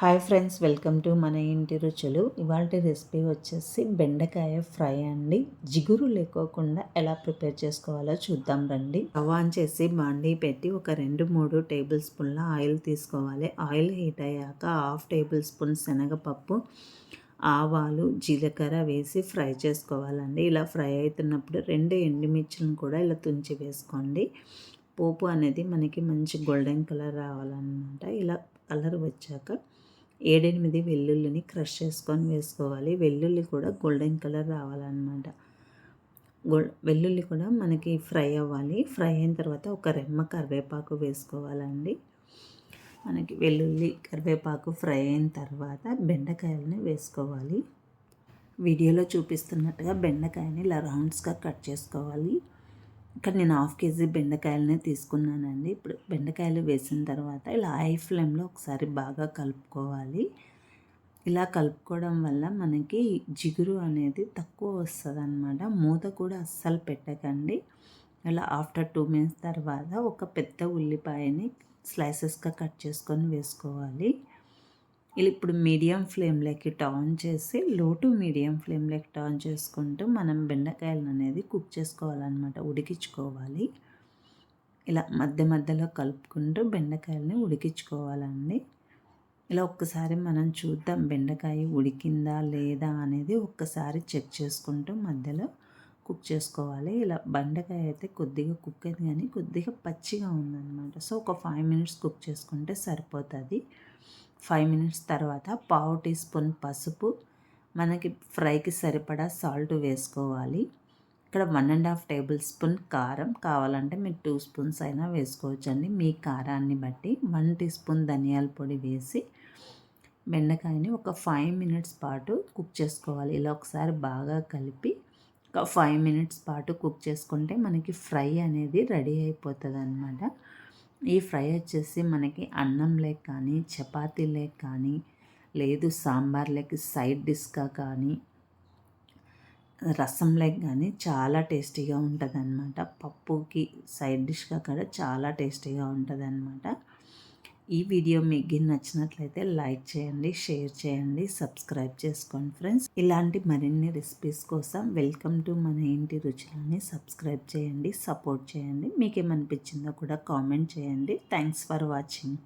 Hi friends welcome to మన ఇంటి రుచులు. ఇవాళ రెసిపీ వచ్చేసి బెండకాయ ఫ్రై అండి. జిగురు లేకోకుండా ఎలా ప్రిపేర్ చేసుకోవాలో చూద్దాం రండి. ఆన్ చేసి బాండీ పెట్టి ఒక రెండు మూడు టేబుల్ స్పూన్ల ఆయిల్ తీసుకోవాలి. ఆయిల్ హీట్ అయ్యాక హాఫ్ టేబుల్ స్పూన్ శనగపప్పు ఆవాలు జీలకర్ర వేసి ఫ్రై చేసుకోవాలండి. ఇలా ఫ్రై అవుతున్నప్పుడు రెండు ఎండుమిర్చిలను కూడా ఇలా తుంచి వేసుకోండి. పోపు అనేది మనకి మంచి గోల్డెన్ కలర్ రావాలన్నమాట. ఇలా కలర్ వచ్చాక ఏడెనిమిది వెల్లుల్లిని క్రష్ చేసుకొని వేసుకోవాలి. వెల్లుల్లి కూడా గోల్డెన్ కలర్ రావాలన్నమాట. గోల్ వెల్లుల్లి కూడా మనకి ఫ్రై అవ్వాలి. ఫ్రై అయిన తర్వాత ఒక రెమ్మ కరివేపాకు వేసుకోవాలండి. మనకి వెల్లుల్లి కరివేపాకు ఫ్రై అయిన తర్వాత బెండకాయలని వేసుకోవాలి. వీడియోలో చూపిస్తున్నట్టుగా బెండకాయని ఇలా రౌండ్స్గా కట్ చేసుకోవాలి. ఇక్కడ నేను హాఫ్ కేజీ బెండకాయలనే తీసుకున్నానండి. ఇప్పుడు బెండకాయలు వేసిన తర్వాత ఇలా హై ఫ్లేమ్లో ఒకసారి బాగా కలుపుకోవాలి. ఇలా కలుపుకోవడం వల్ల మనకి జిగురు అనేది తక్కువ వస్తుంది అనమాట మూత కూడా అస్సలు పెట్టకండి. ఇలా ఆఫ్టర్ టూ మినిట్స్ తర్వాత ఒక పెద్ద ఉల్లిపాయని స్లైసెస్గా కట్ చేసుకొని వేసుకోవాలి. ఇలా ఇప్పుడు మీడియం ఫ్లేమ్లోకి టర్న్ చేసి లో టు మీడియం ఫ్లేమ్లోకి టర్న్ చేసుకుంటూ మనం బెండకాయలను అనేది కుక్ చేసుకోవాలన్నమాట ఉడికించుకోవాలి. ఇలా మధ్య మధ్యలో కలుపుకుంటూ బెండకాయలని ఉడికించుకోవాలండి. ఇలా ఒక్కసారి మనం చూద్దాం బెండకాయ ఉడికిందా లేదా అనేది ఒక్కసారి చెక్ చేసుకుంటూ మధ్యలో కుక్ చేసుకోవాలి. ఇలా బెండకాయ అయితే కొద్దిగా కుక్ అయింది కానీ కొద్దిగా పచ్చిగా ఉందన్నమాట. సో ఒక ఫైవ్ మినిట్స్ కుక్ చేసుకుంటే సరిపోతుంది. ఫైవ్ మినిట్స్ తర్వాత పావు టీ స్పూన్ పసుపు మనకి ఫ్రైకి సరిపడా సాల్ట్ వేసుకోవాలి. ఇక్కడ one and half table spoon కారం కావాలంటే మీరు టూ స్పూన్స్ అయినా వేసుకోవచ్చండి. మీ కారాన్ని బట్టి వన్ టీ స్పూన్ ధనియాల పొడి వేసి బెండకాయని ఒక ఫైవ్ మినిట్స్ పాటు కుక్ చేసుకోవాలి. ఇలా ఒకసారి బాగా కలిపి ఒక ఫైవ్ మినిట్స్ పాటు కుక్ చేసుకుంటే మనకి ఫ్రై అనేది రెడీ అయిపోతుంది అనమాట ఈ ఫ్రై వచ్చేసి మనకి అన్నం లేక కానీ చపాతీ లేక కానీ లేదు సాంబార్ లేక సైడ్ డిష్గా కానీ రసం లేక కానీ చాలా టేస్టీగా ఉంటుంది అనమాట పప్పుకి సైడ్ డిష్గా కూడా చాలా టేస్టీగా ఉంటుంది అనమాట ఈ వీడియో మీకు నచ్చినట్లయితే లైక్ చేయండి షేర్ చేయండి సబ్స్క్రైబ్ చేసుకోండి ఫ్రెండ్స్. ఇలాంటి మరిన్ని రెసిపీస్ కోసం వెల్కమ్ టు మన ఇంటి రుచులని సబ్స్క్రైబ్ చేయండి సపోర్ట్ చేయండి. మీకు ఏమనిపించిందో కూడా కామెంట్ చేయండి. Thanks for watching.